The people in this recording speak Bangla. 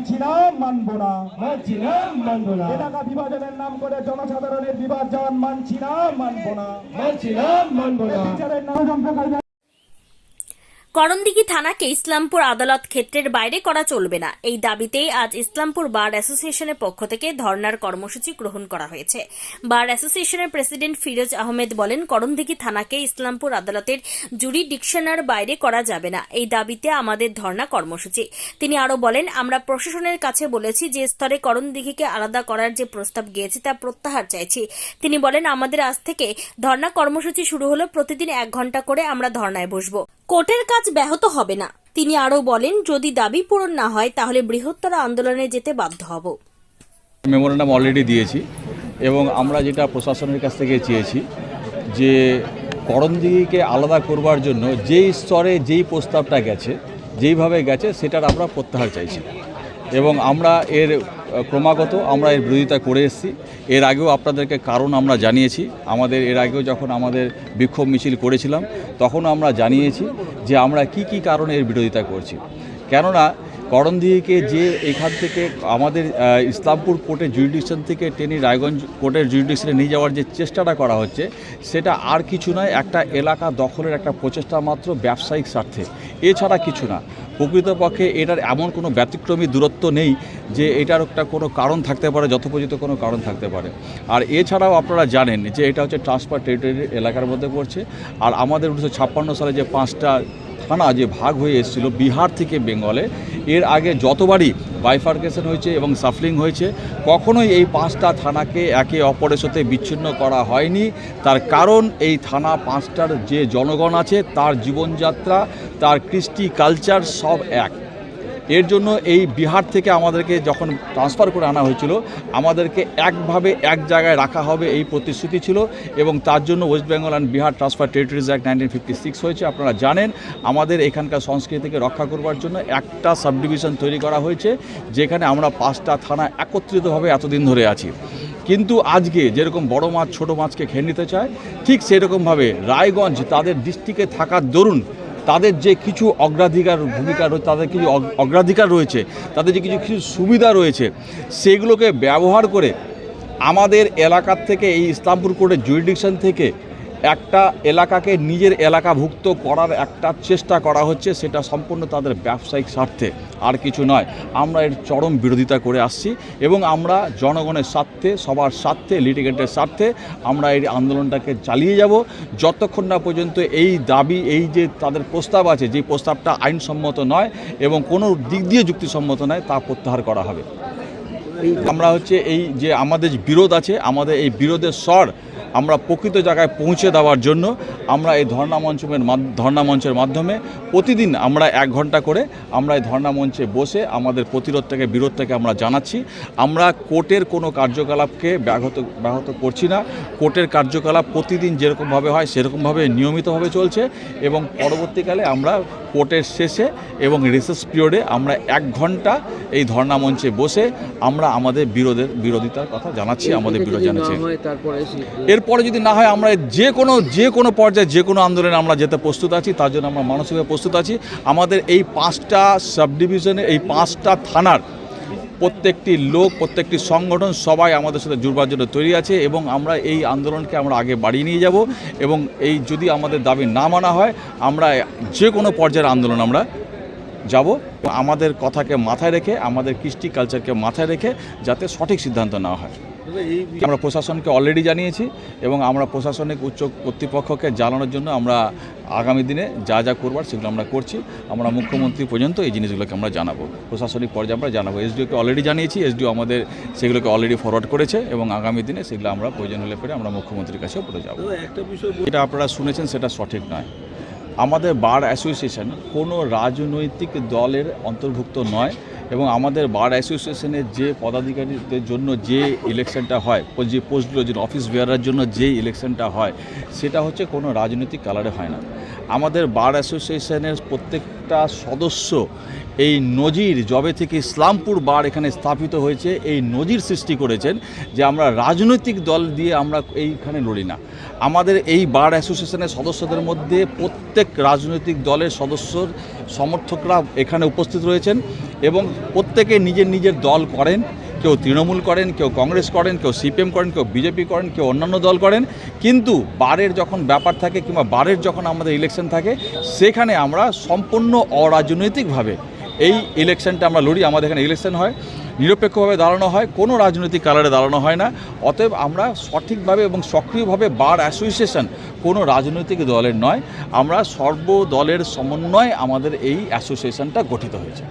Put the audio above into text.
মানছি না মানবো না। মানছি না মানবো না। এলাকা বিভাজনের নাম করে জনসাধারণের বিভাজন মানছি না মানবো না। মানছি না মানবো না। বিচারের নাম করণদিঘি থানাকে ইসলামপুর আদালত ক্ষেত্রের বাইরে করা চলবে না। এই দাবিতেই আজ ইসলামপুর বার অ্যাসোসিয়েশনের পক্ষ থেকে ধর্নার কর্মসূচি গ্রহণ করা হয়েছে। বার অ্যাসোসিয়েশনের প্রেসিডেন্ট ফিরোজ আহমেদ বলেন করণদিঘি থানাকে ইসলামপুর আদালতের জুরি ডিকশনার বাইরে করা যাবে না। এই দাবিতে আমাদের ধর্না কর্মসূচি। তিনি আরও বলেন, আমরা প্রশাসনের কাছে বলেছি যে স্তরে করণদিঘিকে আলাদা করার যে প্রস্তাব গিয়েছে তা প্রত্যাহার চাইছি। তিনি বলেন, আমাদের আজ থেকে ধর্না কর্মসূচি শুরু হলো প্রতিদিন এক ঘণ্টা করে আমরা ধর্নায় বসবো। কোর্টের কাজ ব্যাহত হবে না। তিনি আরও বলেন, যদি দাবি পূরণ না হয়, তাহলে বৃহত্তর আন্দোলনে যেতে বাধ্য হব। মেমোরেন্ডাম অলরেডি দিয়েছি এবং আমরা যেটা প্রশাসনের কাছ থেকে চেয়েছি যে করণদিঘিকে আলাদা করবার জন্য যেই স্তরে যেই প্রস্তাবটা গেছে, যেইভাবে গেছে, সেটার আমরা প্রত্যাহার চাইছি। এবং আমরা এর ক্রমাগত আমরা এর বিরোধিতা করে এসেছি। এর আগেও আপনাদেরকে কারণ আমরা জানিয়েছি। আমাদের, এর আগেও যখন আমাদের বিক্ষোভ মিছিল করেছিলাম, তখন আমরা জানিয়েছি যে আমরা কি কি কারণে এর বিরোধিতা করছি। কেননা, করণদিঘিকে যে এখান থেকে আমাদের ইসলামপুর কোর্টের জুরিডিকশন থেকে টেনি রায়গঞ্জ কোর্টের জুরিডিকশনে নিয়ে যাওয়ার যে চেষ্টাটা করা হচ্ছে, সেটা আর কিছু নয়, একটা এলাকা দখলের একটা প্রচেষ্টা মাত্র ব্যবসায়িক স্বার্থে। এছাড়া কিছু না। প্রকৃতপক্ষে এটার এমন কোনো ব্যতিক্রমী দূরত্ব নেই যে এটার একটা কোনো কারণ থাকতে পারে, যথোপযুক্ত কোনো কারণ থাকতে পারে। আর এছাড়াও আপনারা জানেন যে এটা হচ্ছে ট্রান্সফার টেরিটরি এলাকার মধ্যে পড়ছে। আর আমাদের উনিশশো ছাপ্পান্ন সালে যে পাঁচটা থানা যে ভাগ হয়ে এসেছিল বিহার থেকে বেঙ্গলে। এর আগে যতবারই বাইফার্কেশন হয়েছে এবং সাফলিং হয়েছে, কখনোই এই পাঁচটা থানাকে একে অপরের সাথে বিচ্ছিন্ন করা হয়নি। তার কারণ, এই থানা পাঁচটার যে জনগণ আছে, তার জীবনযাত্রা, তার কৃষ্টি কালচার সব এক। এর জন্য এই বিহার থেকে আমাদেরকে যখন ট্রান্সফার করে আনা হয়েছিল, আমাদেরকে একভাবে এক জায়গায় রাখা হবে এই প্রতিশ্রুতি ছিল এবং তার জন্য West Bengal and Bihar transfer territories act nineteen fifty six হয়েছে, আপনারা জানেন। আমাদের এখানকার সংস্কৃতিকে রক্ষা করবার জন্য একটা সাবডিভিশন তৈরি করা হয়েছে, যেখানে আমরা পাঁচটা থানা একত্রিতভাবে এতদিন ধরে আছি। কিন্তু আজকে যেরকম বড় মাছ, ছোট মাছকে খেয়ে নিতে চায়, ঠিক সেরকমভাবে রায়গঞ্জ তাদের ডিস্ট্রিক্টে থাকার দরুন তাদের যে কিছু অগ্রাধিকার ভূমিকা রয়েছে তাদের কিছু অগ- অগ্রাধিকার রয়েছে, তাদের যে কিছু কিছু সুবিধা রয়েছে, সেগুলোকে ব্যবহার করে আমাদের এলাকার থেকে এই ইসলামপুর কোর্টের জুরিডিকশন থেকে একটা এলাকাকে নিজের এলাকাভুক্ত করার একটা চেষ্টা করা হচ্ছে, সেটা সম্পূর্ণ তাদের ব্যবসায়িক স্বার্থে। আর কিছু নয়, আমরা এর চরম বিরোধিতা করে আসছি এবং আমরা জনগণের স্বার্থে, সবার স্বার্থে লিটিগেন্টের স্বার্থে আমরা এই আন্দোলনটাকে চালিয়ে যাব। যতক্ষণ না পর্যন্ত এই দাবি, এই যে তাদের প্রস্তাব আছে, যে প্রস্তাবটা আইনসম্মত নয় এবং কোনো দিক দিয়ে যুক্তিসম্মত নয়, তা প্রত্যাহার করা হবে। আমরা হচ্ছে এই যে আমাদের বিরোধ আছে, আমাদের এই বিরোধের স্বর আমরা প্রকৃত জায়গায় পৌঁছে দেওয়ার জন্য আমরা এই ধর্ণা মঞ্চের ধর্ণা মঞ্চের মাধ্যমে প্রতিদিন আমরা এক ঘণ্টা করে আমরা এই ধর্ণা মঞ্চে বসে আমাদের প্রতিরোধটাকে থেকে আমরা জানাচ্ছি। আমরা কোর্টের কোনো কার্যকলাপকে ব্যাহত ব্যাহত করছি না। কোর্টের কার্যকলাপ প্রতিদিন যেরকমভাবে হয়, সেরকমভাবে নিয়মিতভাবে চলছে এবং পরবর্তীকালে আমরা কোর্টের শেষে এবং রিসার্চ পিরিয়ডে আমরা এক ঘণ্টা এই ধর্ণা মঞ্চে বসে আমরা আমাদের বিরোধের বিরোধিতার কথা জানাচ্ছি আমাদের বিরোধ জানাচ্ছি। এরপরে যদি না হয় আমরা যে কোনো যে কোনো পর্যায়ে যে কোনো আন্দোলনে আমরা যেতে প্রস্তুত আছি তার জন্য আমরা মানসিকভাবে প্রস্তুত আছি। আমাদের এই পাঁচটা সাব ডিভিশনে এই পাঁচটা থানার প্রত্যেকটি লোক, প্রত্যেকটি সংগঠন সবাই আমাদের সাথে জুড়বার জন্য তৈরি আছে এবং আমরা এই আন্দোলনকে আমরা আগে বাড়িয়ে নিয়ে যাব এবং এই যদি আমাদের দাবি না মানা হয়, আমরা যে কোনো পর্যায়ের আন্দোলন আমরা যাব। আমাদের কথাকে মাথায় রেখে, আমাদের কৃষ্টি কালচারকে মাথায় রেখে যাতে সঠিক সিদ্ধান্ত নেওয়া হয়। আমরা প্রশাসনকে অলরেডি জানিয়েছি এবং আমরা প্রশাসনিক উচ্চ কর্তৃপক্ষকে জানানোর জন্য আমরা আগামী দিনে যা যা করবার সেগুলো আমরা করছি। আমরা মুখ্যমন্ত্রী পর্যন্ত এই জিনিসগুলোকে আমরা জানাব। প্রশাসনিক পর্যায়ে আমরা জানাব। এসডিওকে অলরেডি জানিয়েছি এসডিও আমাদের সেগুলোকে অলরেডি ফরওয়ার্ড করেছে এবং আগামী দিনে সেগুলো আমরা প্রয়োজন হলে পরে আমরা মুখ্যমন্ত্রীর কাছেও পড়ে যাব। এটা আপনারা শুনেছেন সেটা সঠিক নয়। আমাদের বার অ্যাসোসিয়েশন কোনো রাজনৈতিক দলের অন্তর্ভুক্ত নয় এবং আমাদের বার অ্যাসোসিয়েশনের যে পদাধিকারীদের জন্য যে ইলেকশনটা হয়, যে পোস্টগুলো যে অফিস বেয়ারার জন্য যে ইলেকশনটা হয়, সেটা হচ্ছে কোনো রাজনৈতিক কালারে হয় না। আমাদের বার অ্যাসোসিয়েশনের প্রত্যেকটা সদস্য এই নজির জবে থেকে ইসলামপুর বার এখানে স্থাপিত হয়েছে, এই নজির সৃষ্টি করেছেন যে আমরা রাজনৈতিক দল দিয়ে আমরা এইখানে লড়ি না। আমাদের এই বার অ্যাসোসিয়েশনের সদস্যদের মধ্যে প্রত্যেক রাজনৈতিক দলের সদস্যর সমর্থকরা এখানে উপস্থিত রয়েছেন এবং প্রত্যেকে নিজের নিজের দল করেন। কেউ তৃণমূল করেন, কেউ কংগ্রেস করেন, কেউ সিপিএম করেন, কেউ বিজেপি করেন, কেউ অন্যান্য দল করেন, কিন্তু বারের যখন ব্যাপার থাকে কিংবা বারের যখন আমাদের ইলেকশন থাকে, সেখানে আমরা সম্পূর্ণ অরাজনৈতিকভাবে এই ইলেকশনটা আমরা লড়ি। আমাদের এখানে ইলেকশন হয়, নিরপেক্ষভাবে দাঁড়ানো হয়, কোনো রাজনৈতিক কালারে দাঁড়ানো হয় না। অতএব আমরা সঠিকভাবে এবং সক্রিয়ভাবে বার অ্যাসোসিয়েশন কোনো রাজনৈতিক দলের নয়, আমরা সর্বদলের সমন্বয়ে আমাদের এই অ্যাসোসিয়েশনটা গঠিত হয়েছে।